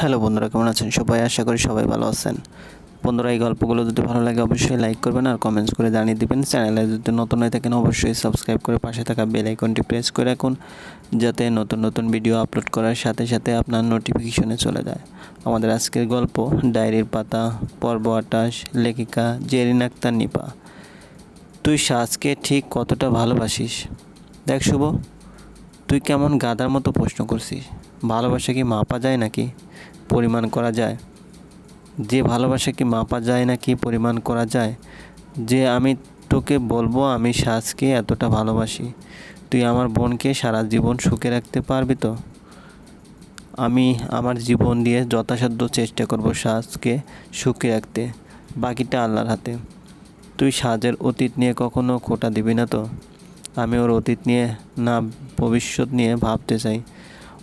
Hello বন্ধুরা, কেমন আছেন? সবাই আশা করি সবাই ভালো আছেন। বন্ধুরা, এই গল্পগুলো যদি ভালো লাগে অবশ্যই লাইক করবেন আর কমেন্টস করে জানিয়ে দিবেন। চ্যানেলে যদি নতুন হয়ে থাকেন অবশ্যই সাবস্ক্রাইব করে পাশে থাকা বেল আইকনটি প্রেস করে রাখুন, যাতে নতুন নতুন ভিডিও আপলোড করার সাথে সাথে আপনার নোটিফিকেশনে চলে যায়। আমাদের আজকের গল্প, ডায়েরির পাতা, পর্ব আটাশ, লেখিকা জেরিন আক্তার নিপা। তুই সাজকে ঠিক কতটা ভালোবাসিস? দেখ শুভ, তুই কেমন গাদার মতো প্রশ্ন করছিস। ভালোবাসা কি মাপা যায় নাকি? পরিমাণ করা যায়। যে ভালোবাসা কি মাপা যায় নাকি পরিমাণ করা যায়, যে আমি তোকে বলব আমি সাজকে এতটা ভালোবাসি। তুই আমার বোনকে সারা জীবন সুখে রাখতে পারবি তো? আমি আমার জীবন দিয়ে যথাসাধ্য চেষ্টা করব সাজকে সুখে রাখতে, বাকিটা আল্লাহর হাতে। তুই সাজের অতীত নিয়ে কখনো খোটা দিবি না তো? আমি ওর অতীত নিয়ে না ভবিষ্যৎ নিয়ে ভাবতে চাই।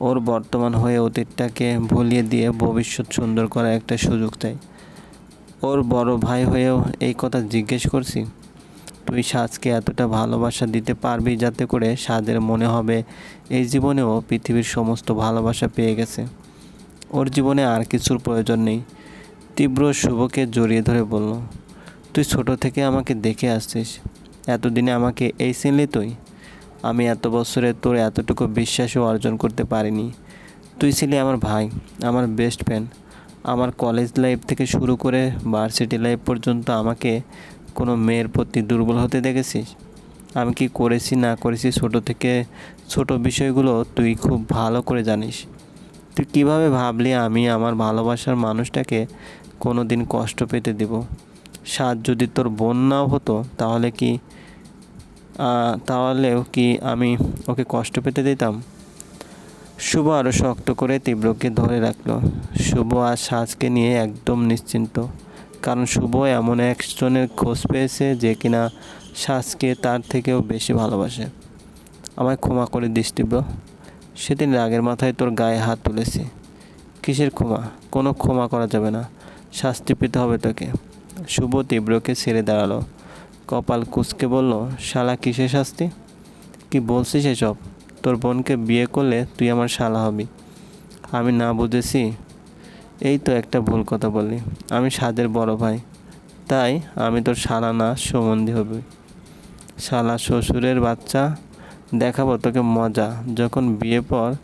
ওর বর্তমান হয়ে অতীতটাকে ভুলিয়ে দিয়ে ভবিষ্যৎ সুন্দর করার একটা সুযোগ চাই ওর বড় ভাই হয়েও এই কথা জিজ্ঞেস করছি, তুই সাজকে এতটা ভালোবাসা দিতে পারবি যাতে করে সাজের মনে হবে এই জীবনেও পৃথিবীর সমস্ত ভালোবাসা পেয়ে গেছে। ওর জীবনে আর কিছুর প্রয়োজন নেই। তীব্র শুভকে জড়িয়ে ধরে বলল, তুই ছোট থেকে আমাকে দেখে আসছিস। এতদিনে আমাকে এই চিনলি তুই? আমি এত বছরে তোর এতটুকু বিশ্বাসও অর্জন করতে পারিনি। তুই ছিলি আমার ভাই, আমার বেস্ট ফ্রেন্ড আমার কলেজ লাইফ থেকে শুরু করে ভার্সিটি লাইফ পর্যন্ত আমাকে কোনো মেয়ের প্রতি দুর্বল হতে দেখেছিস? আমি কি করেছি, না করেছি ছোট থেকে ছোট বিষয়গুলো তুই খুব ভালো করে জানিস। তুই কীভাবে ভাবলি আমি আমার ভালোবাসার মানুষটাকে কোনো দিন কষ্ট পেতে দেব? সাজ যদি তোর বোন নাও হতো, তাহলে কি তাহলেও কি আমি ওকে কষ্ট পেতে দিতাম? শুভ আরও শক্ত করে তীব্রকে ধরে রাখল। শুভ আর সাজকে নিয়ে একদম নিশ্চিন্ত। কারণ শুভ এমন একজনের খোঁজ পেয়েছে যে কিনা সাজকে তার থেকেও বেশি ভালোবাসে। আমায় ক্ষমা করে দিস তীব্র। সেদিন রাগের মাথায় তোর গায়ে হাত তুলেছি। কিসের ক্ষমা? কোনো ক্ষমা করা যাবে না। শাস্তি পেতে হবে তোকে। শুভ তীব্রকে ছেড়ে দাঁড়াল। কপাল কুচকে বলল, শালা, কিসের শাস্তি? কি বলছিস এসব? তোর বোনকে বিয়ে করলে তুই আমার শালা হবি। আমি না বুঝেছি। এই তো একটা ভুল কথা বললি। আমি সাদের বড় ভাই। তাই আমি তোর শালা না সম্বন্ধী হবি। শালা শ্বশুরের বাচ্চা, দেখাবো তোকে মজা। যখন বিয়ে পর,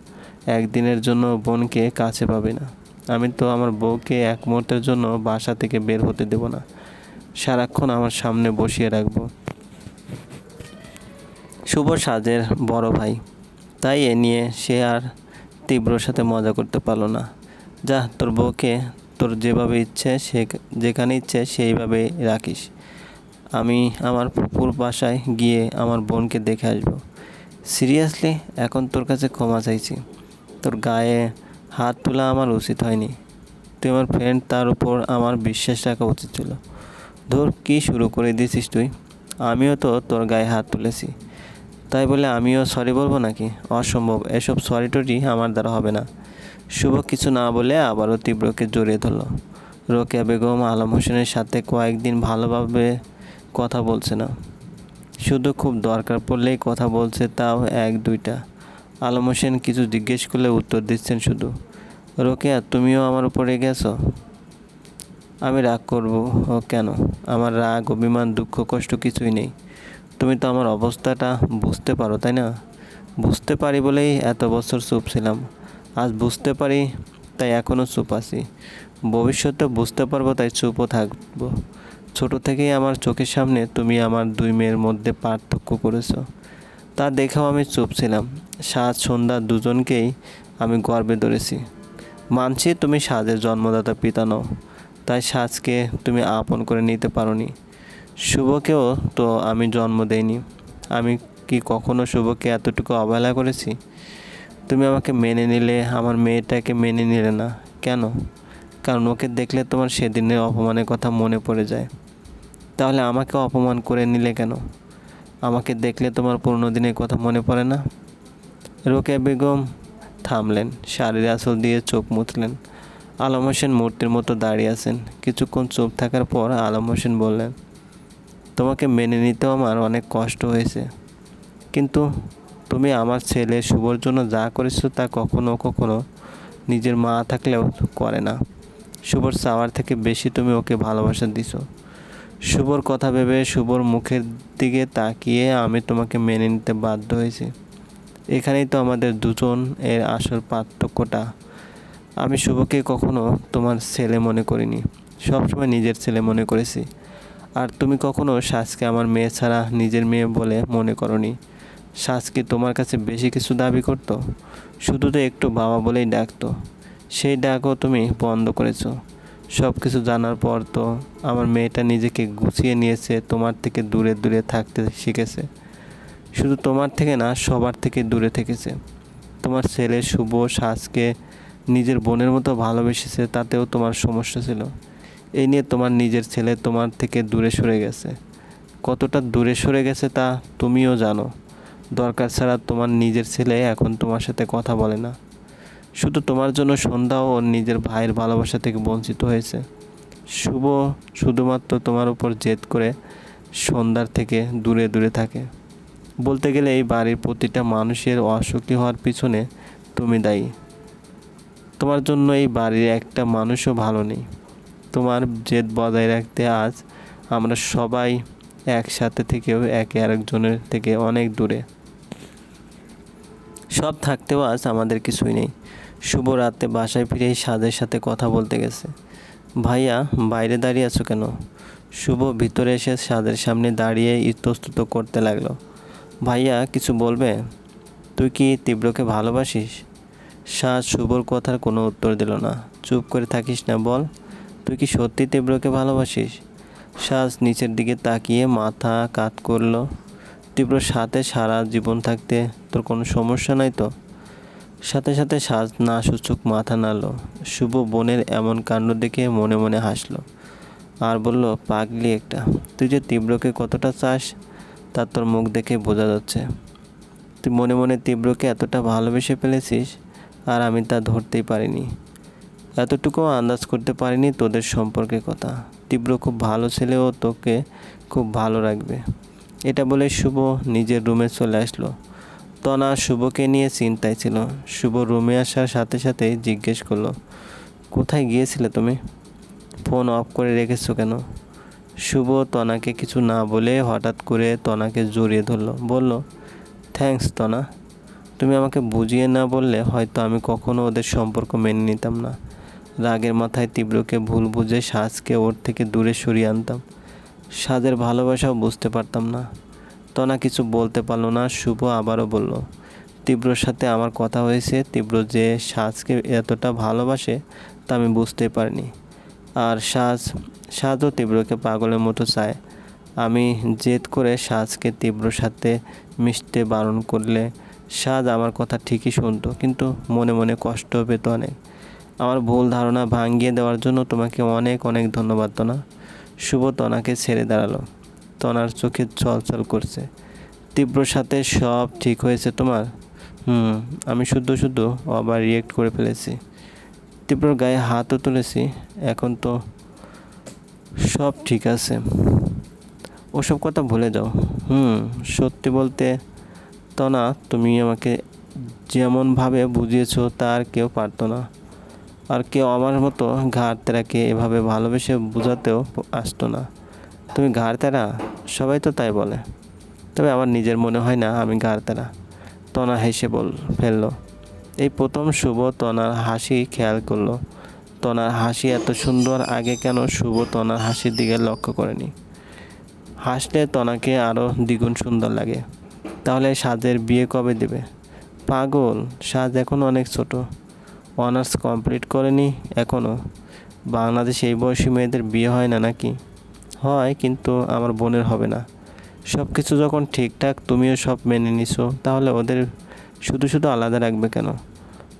একদিনের জন্য বোনকে কাছে পাবি না। আমি তো আমার বউকে এক মুহূর্তের জন্য বাসা থেকে বের হতে দেব না। সারাক্ষণ আমার সামনে বসিয়ে রাখব। শুভ সাজের বড় ভাই। তাই এ নিয়ে সে আর তীব্রর সাথে মজা করতে পারল না। যা, তোর বউকে তোর যেভাবে ইচ্ছে, সে যেখানে ইচ্ছে সেইভাবে রাখিস। আমি আমার পুকুর বাসায় গিয়ে আমার বোনকে দেখে আসব। সিরিয়াসলি, এখন তোর কাছে ক্ষমা চাইছি। তোর গায়ে হাত তোলা আমার উচিত হয়নি। তুই আমার ফ্রেন্ড, তার উপর আমার বিশ্বাস রাখা উচিত ছিল। ধর, কী শুরু করে দিয়েছিস তুই? আমিও তো তোর গায়ে হাত তুলেছি। তাই বলে আমিও সরি বলব নাকি? অসম্ভব, এসব সরি টরি আমার দ্বারা হবে না। শুভ কিছু না বলে আবারও তীব্রকে জড়িয়ে ধরলো। রোকেয়া বেগম আলম হোসেনের সাথে কয়েকদিন ভালোভাবে কথা বলছে না। শুধু খুব দরকার পড়লেই কথা বলছে তাও এক দুইটা। আলম হোসেন কিছু জিজ্ঞেস করলে উত্তর দিচ্ছেন শুধু। রোকেয়া, তুমিও আমার উপরে রেগে আছো আমি রাগ করব, ও কেন? আমার রাগ, অভিমান, দুঃখ, কষ্ট কিছুই নেই। তুমি তো আমার অবস্থাটা বুঝতে পারো, তাই না? বুঝতে পারি বলেই এত বছর চুপ ছিলাম। আজ বুঝতে পারি, তাই এখনও চুপ আছি। ভবিষ্যতে বুঝতে পারব, তাই চুপও থাকব। ছোট থেকেই আমার চোখের সামনে তুমি আমার দুই মেয়ের মধ্যে পার্থক্য করেছ। তা দেখেও আমি চুপ ছিলাম। সাজ সন্ধ্যা দুজনকেই আমি গর্বে ধরেছি। মানছি তুমি সাজের জন্মদাতা পিতা নও। তাই সাজকে তুমি আপন করে নিতে পারোনি। শুভকেও তো আমি জন্ম দেইনি। আমি কি কখনো শুভকে এতটুকু অবহেলা করেছি? তুমি আমাকে মেনে নিলে, আমার মেয়েটাকে মেনে নিলে না। কেন? কারণ ওকে দেখলে তোমার সেদিনের অপমানের কথা মনে পড়ে যায়। তাহলে আমাকে অপমান করে নিলে কেন? আমাকে দেখলে তোমার পুরনো দিনের কথা মনে পড়ে না? রোকেয়া বেগম থামলেন, শাড়ির আঁচল দিয়ে চোখ মুছলেন আলম হোসেন মূর্তির মতো দাঁড়িয়ে আছেন। কিছুক্ষণ চুপ থাকার পর আলম হোসেন বললেন, তোমাকে মেনে নিতেও আমার অনেক কষ্ট হয়েছে। কিন্তু তুমি আমার ছেলে শুভর জন্য যা করেছ তা কখনো কখনো নিজের মা থাকলেও করে না। শুভর চাওয়ার থেকে বেশি তুমি ওকে ভালোবাসা দিছো। শুভর কথা ভেবে শুভর মুখের দিকে তাকিয়ে আমি তোমাকে মেনে নিতে বাধ্য হয়েছি। এখানেই তো আমাদের দুজন এর আসল পার্থক্যটা। আমি শুভকে কখনো তোমার ছেলে মনে করিনি। সবসময় নিজের ছেলে মনে করেছি। আর তুমি কখনো সাজকে আমার মেয়ে ছাড়া নিজের মেয়ে বলে মনে করনি। সাজ কি তোমার কাছে বেশি কিছু দাবি করতো? শুধু তো একটু বাবা বলেই ডাকতো। সেই ডাকও তুমি বন্ধ করেছ। সব কিছু জানার পর তো আমার মেয়েটা নিজেকে গুছিয়ে নিয়েছে, তোমার থেকে দূরে দূরে থাকতে শিখেছে। শুধু তোমার থেকে না, সবার থেকে দূরে থেকেছে। তোমার ছেলে শুভ, সাজকে নিজের বোনের মতো ভালোবেসেছে, তাতেও তোমার সমস্যা ছিল। এই নিয়ে তোমার নিজের ছেলে তোমার থেকে দূরে সরে গেছে। কতটা দূরে সরে গেছে তা তুমিও জানো। দরকার ছাড়া তোমার নিজের ছেলে এখন তোমার সাথে কথা বলে না। শুধু তোমার জন্য সন্ধ্যাও ওর নিজের ভাইয়ের ভালোবাসা থেকে বঞ্চিত হয়েছে। শুভ শুধুমাত্র তোমার উপর জেদ করে সন্ধ্যার থেকে দূরে দূরে থাকে। বলতে গেলে এই বাড়ির প্রতিটা মানুষের অসুখী হওয়ার পিছনে তুমি দায়ী। তোমার জন্য এই বাড়ির একটা মানুষও ভালো নেই। তোমার জেদ বজায় রাখতে আজ আমরা সবাই একসাথে থেকেও একে আরেকজনের থেকে অনেক দূরে। সব থাকতেও আজ আমাদের কিছুই নেই। শুভ রাতে বাসায় ফিরেই সাজের সাথে কথা বলতে গেছে। ভাইয়া, বাইরে দাঁড়িয়ে আছো কেন? শুভ ভিতরে এসে সাদের সামনে দাঁড়িয়ে ইতস্তত করতে লাগল। ভাইয়া, কিছু বলবে? তুই কি তীব্রকে ভালোবাসিস? সাজ শুভর কথার কোনো উত্তর দিল না। চুপ করে থাকিস না, বল। তুই কি সত্যি তীব্রকে ভালোবাসিস? সাজ নিচের দিকে তাকিয়ে মাথা কাত করল। তীব্র সাথে সারা জীবন থাকতে তোর কোনো সমস্যা নাই তো? সাথে সাথে সাজ না সূচক মাথা নাড়ল। শুভ বোনের এমন কাণ্ড দেখে মনে মনে হাসলো। আর বলল, পাগলি একটা। তুই যে তীব্রকে কতটা চাস, তা তোর মুখ দেখে বোঝা যাচ্ছে। তুই মনে মনে তীব্রকে এতটা ভালোবেসে ফেলেছিস আর আমি তা ধরতেই পারিনি। এতটুকুও আন্দাজ করতে পারিনি তোদের সম্পর্কের কথা। তীব্র খুব ভালো ছেলে ও তোকে খুব ভালো রাখবে। এটা বলে শুভ নিজের রুমে চলে আসলো। তনা শুভকে নিয়ে চিন্তায় ছিল। শুভ রুমে আসার সাথে সাথে জিজ্ঞেস করল, কোথায় গিয়েছিলে তুমি? ফোন অফ করে রেখেছো কেন? শুভ তনাকে কিছু না বলে হঠাৎ করে তনাকে জড়িয়ে ধরলো। বলল থ্যাংকস তনা। তুমি আমাকে বুঝিয়ে না বললে হয়তো আমি কখনো ওদের সম্পর্ক মেনে নিতাম না। রাগের মাথায় তীব্রকে ভুল বুঝে সাজকে ওর থেকে দূরে সরিয়ে আনতাম। সাজের ভালোবাসাও বুঝতে পারতাম না। তনা কিছু বলতে পারল না, শুভ আবারও বলল, তীব্রর সাথে আমার কথা হয়েছে, তীব্র যে সাজকে এতটা ভালোবাসে তা আমি বুঝতে পারিনি। আর সাজ, সাজও তীব্রকে পাগলের মতো চায়। আমি জেদ করে সাজকে তীব্রর সাথে মিশতে বারণ করলে সাজ আমার কথা ঠিকই শুনতো, কিন্তু মনে মনে কষ্ট পেত অনেক। আমার ভুল ধারণা ভাঙিয়ে দেওয়ার জন্য তোমাকে অনেক অনেক ধন্যবাদ, তনা। শুভ তনাকে ছেড়ে দাঁড়াল। তনার চোখে চলচল করছে। তীব্রর সাথে সব ঠিক হয়েছে তোমার? হুম, আমি শুদ্ধ শুধু আবার রিয়েক্ট করে ফেলেছি। তীব্রর গায়ে হাতও তুলেছি, এখন তো সব ঠিক আছে। ওসব কথা ভুলে যাও। হুম, সত্যি বলতে তনা তুমি আমাকে যেমনভাবে বুঝিয়েছো, তার কেউ পারতো না। আর কেউ আমার মতো ঘাড় তেরাকে এভাবে ভালোবেসে বোঝাতেও আসতো না। তুমি ঘাড় তেরা সবাই তো তাই বলে। তবে আমার নিজের মনে হয় না আমি ঘাড় তেরা তনা হেসে বল, ফেলল। এই প্রথম শুভ তনার হাসি খেয়াল করল। তনার হাসি এত সুন্দর, আগে কেন শুভ তনার হাসির দিকে লক্ষ্য করেনি? হাসলে তনাকে আরও দ্বিগুণ সুন্দর লাগে। তাহলে সাজের বিয়ে কবে দেবে? পাগল, সাজ এখন অনেক ছোট। অনার্স কমপ্লিট করেনি এখনও বাংলাদেশে এই বয়সী মেয়েদের বিয়ে হয় না নাকি? হয়, কিন্তু আমার বোনের হবে না। সব কিছু যখন ঠিকঠাক, তুমিও সব মেনে নিছো। তাহলে ওদের শুধু শুধু আলাদা রাখবে কেন?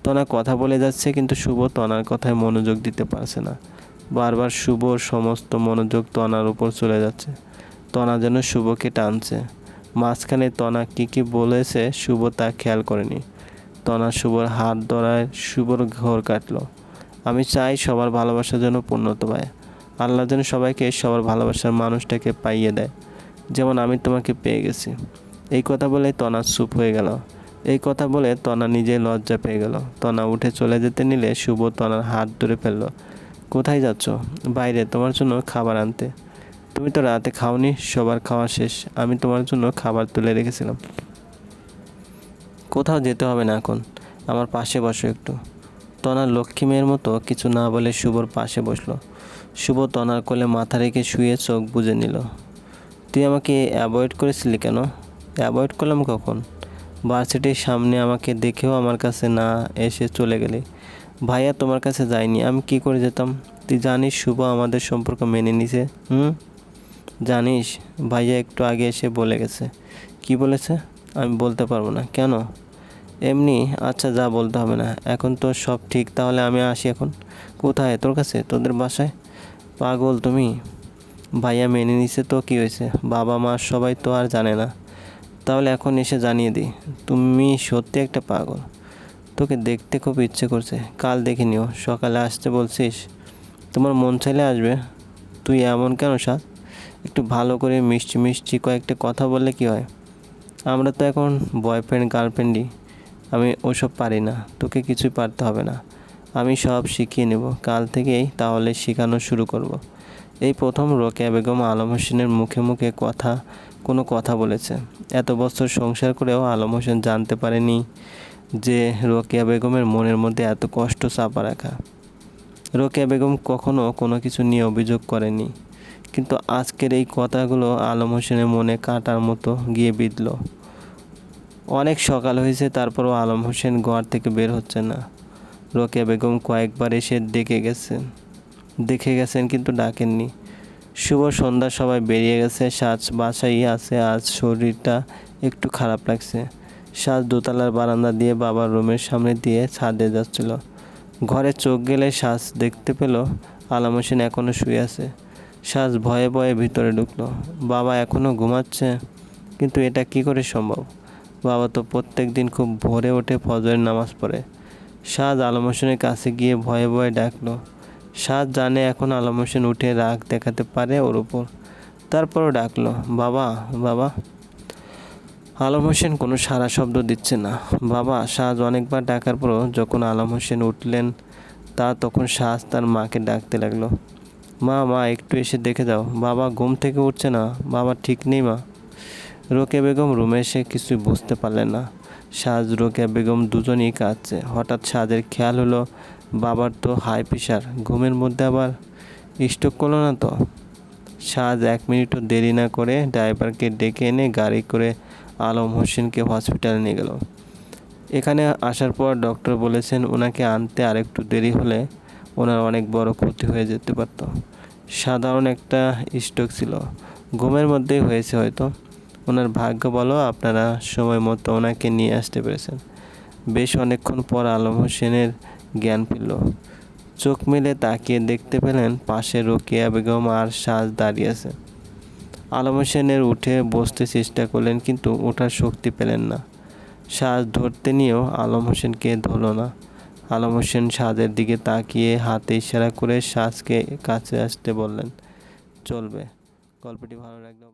তনা কথা বলে যাচ্ছে, কিন্তু শুভ তনার কথায় মনোযোগ দিতে পারছে না। বারবার শুভর সমস্ত মনোযোগ তনার উপর চলে যাচ্ছে। তনা যেন শুভকে টানছে। মাঝখানে তনা কী কী বলেছে, শুভ তা খেয়াল করেনি। তনা শুভর হাত ধরায় শুভর ঘর কাটলো। আমি চাই সবার ভালোবাসার জন্য পূর্ণত পায়। আল্লাহ যেন সবাইকে সবার ভালোবাসার মানুষটাকে পাইয়ে দেয়। যেমন আমি তোমাকে পেয়ে গেছি। এই কথা বলে তনা চুপ হয়ে গেল। এই কথা বলে তনা নিজে লজ্জা পেয়ে গেল। তনা উঠে চলে যেতে নিলে শুভ তনার হাত ধরে ফেলল। কোথায় যাচ্ছ? বাইরে, তোমার জন্য খাবার আনতে। তুমি তো রাতে খাওনি, সবার খাওয়া শেষ। আমি তোমার জন্য খাবার তুলে রেখেছিলাম। কোথাও যেতে হবে না এখন। আমার পাশে বসো একটু। তনার লক্ষ্মী মেয়ের মতো কিছু না বলে শুভর পাশে বসল। শুভ তনার কোলে মাথা রেখে শুয়ে চোখ বুজে নিল। তুই আমাকে অ্যাভয়েড করেছিলি কেন? অ্যাভয়েড করলাম কখন? ভার্সিটির সামনে আমাকে দেখেও আমার কাছে না এসে চলে গেলে। ভাইয়া তোমার কাছে যায়নি, আমি কি করে যেতাম? তুই জানিস শুভ আমাদের সম্পর্ক মেনে নিছে, হুম? জানিস, ভাইয়া একটু আগে এসে বলে গেছে। কি বলেছে? আমি বলতে পারব না। কেন? এমনি আচ্ছা যা বলতে হবে না। এখন তো সব ঠিক, তাহলে আমি আসি এখন। কোথায়? তোর কাছে? তোদের বাসায়? পাগল তুমি। ভাইয়া মেনে নিছে তো কি হয়েছে? বাবা, মা সবাই তো আর জানে না। তাহলে এখন এসে জানিয়ে দিই। তুমি সত্যি একটা পাগল। তোকে দেখতে খুব ইচ্ছে করছে। কাল দেখে নিও। সকালে আসতে বলছিস। তোমার মন চাইলে আসবে। তুই এমন কেন সাত? একটু ভালো করে মিষ্টি মিষ্টি কয়েকটা কথা বললে কি হয়? আমরা তো এখন বয়ফ্রেন্ড গার্লফ্রেন্ডই আমি ওসব পারি না, তোকে কিছুই পারতে হবে না। আমি সব শিখিয়ে নেব, কাল থেকেই তাহলে শেখানো শুরু করব। এই প্রথম রোকেয়া বেগম আলম হোসেনের মুখে মুখে কথা, কোনো কথা বলেছে। এত বছর সংসার করেও আলম হোসেন জানতে পারেনি যে রোকেয়া বেগমের মনের মধ্যে এত কষ্ট চাপা রাখা। রোকেয়া বেগম কখনো কোনো কিছু নিয়ে অভিযোগ করেনি। কিন্তু আজকের এই কথাগুলো আলম হোসেনের মনে কাটার মতো গিয়ে বিঁধল। অনেক সকাল হয়েছে, তারপরও আলম হোসেন ঘর থেকে বের হচ্ছে না। রোকেয়া বেগম কয়েকবার এসে ডেকে গেছেন। দেখে গেছেন কিন্তু ডাকেননি। শুভ সন্ধ্যা, সবাই বেরিয়ে গেছে। সাজ বাসাই আছে, আজ শরীরটা একটু খারাপ লাগছে। সাজ দোতলার বারান্দা দিয়ে বাবার রুমের সামনে দিয়ে ছাদে যাচ্ছিল। ঘরে চোখ গেলে সাজ দেখতে পেল, আলম হোসেন এখনও শুয়ে আছে। সাজ ভয়ে ভয়ে ভিতরে ঢুকলো। বাবা এখনও ঘুমাচ্ছে, কিন্তু এটা কি করে সম্ভব? বাবা তো প্রত্যেক দিন খুব ভোরে ওঠে ফজরের নামাজ পড়ে। সাজ আলম হোসেনের কাছে গিয়ে ভয়ে ভয়ে ডাকলো। সাজ জানে এখন আলম হোসেন উঠে রাগ দেখাতে পারে ওর উপর। তারপরও ডাকলো, বাবা বাবা। আলম হোসেন কোনো সারা শব্দ দিচ্ছে না। বাবা, সাজ অনেকবার ডাকার পরও যখন আলম হোসেন উঠলেন, তা তখন সাজ তার মাকে ডাকতে লাগল। মা মা, একটু এসে দেখে দাও। বাবা ঘুম থেকে উঠছে না। বাবা ঠিক নেই, মা। রোকে বেগম রুমে এসে কিছুই বুঝতে পারলেন না। সাজ, রোকেয়া বেগম দুজনেই কাঁদছে। হঠাৎ সাজের খেয়াল হলো বাবার তো হাই প্রেশার ঘুমের মধ্যে আবার স্ট্রোক করল না তো? সাজ এক মিনিটও দেরি না করে ড্রাইভারকে ডেকে এনে গাড়ি করে আলম হোসেনকে হসপিটালে নিয়ে গেল। এখানে আসার পর ডক্টর বলেছেন, ওনাকে আনতে আরেকটু দেরি হলে ওনার অনেক বড় ক্ষতি হয়ে যেতে পারত। সাধারণ একটা স্ট্রোক ছিল। ঘুমের মধ্যেই হয়েছে হয়তো। ওনার ভাগ্য বলো আপনারা সময় মতো ওনাকে নিয়ে আসতে পেরেছেন। বেশ অনেকক্ষণ পর আলম হোসেনের জ্ঞান ফিরল। চোখ মেলে তাকিয়ে দেখতে পেলেন পাশে রোকেয়া বেগম আর সাজ দাঁড়িয়ে আছে। আলম হোসেনের উঠে বসতে চেষ্টা করলেন কিন্তু ওঠার শক্তি পেলেন না। সাজ ধরতে নিয়েও আলম হোসেনকে ধরল না। আলম হোসেন সাজের দিকে তাকিয়ে হাতে ইশারা করে সাজকে কাছে আসতে বললেন, চলবে। গল্পটি ভালো লাগলে